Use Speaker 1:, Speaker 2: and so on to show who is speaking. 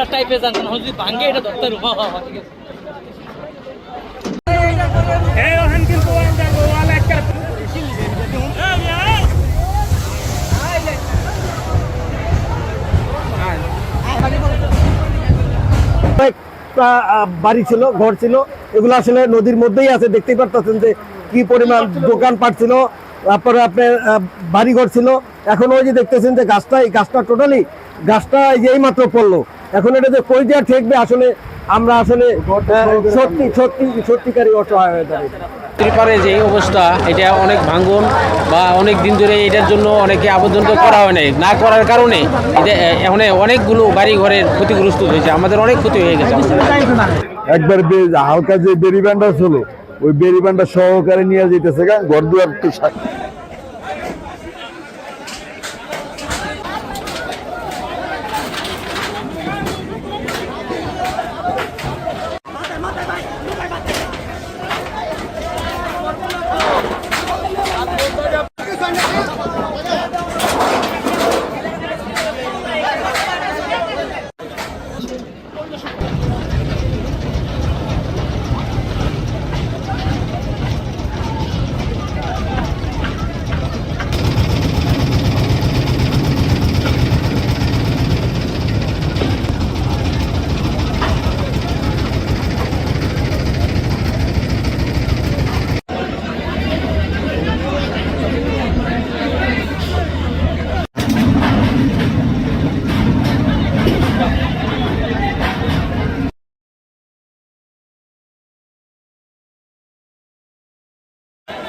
Speaker 1: Lender টাইপের জানছেন যদি ভাঙ্গে, এটা ধরতে হ্যাঁ হ্যাঁ ঠিক আছে
Speaker 2: বাড়ি ছিল, ঘর ছিল, এগুলো আসলে নদীর মধ্যেই আছে, দেখতেই পারতেছেন যে কি পরিমাণ দোকানপাট ছিল, তারপরে আপনার বাড়িঘর ছিল। এখন ওই যে দেখতেছেন যে গাছটা, এই গাছটা টোটালি গাছটা এই যে পড়ল। এখন এটা যে কই দেওয়া ঠেকবে আসলে আমরা আসলে সত্যি সত্যি সত্যিকারই অসহায় হয়ে দাঁড়িয়ে
Speaker 3: ত্রিপারে যে অবস্থা এটা অনেক ভাঙ্গন বা অনেক দিন ধরে এটার জন্য অনেকে আবেদন তো করা হয় নাই। না করার কারণে এটা এখন অনেকগুলো বাড়ি ঘরের ক্ষতিগ্রস্ত হয়েছে। আমাদের অনেক ক্ষতি হয়ে গেছে।
Speaker 4: একবার হালকা যে বেরি ব্যান্ডার ছিল ওই বেরি ব্যান্ডার সহকারে নিয়ে যেতেছে গা ঘর দুয়ার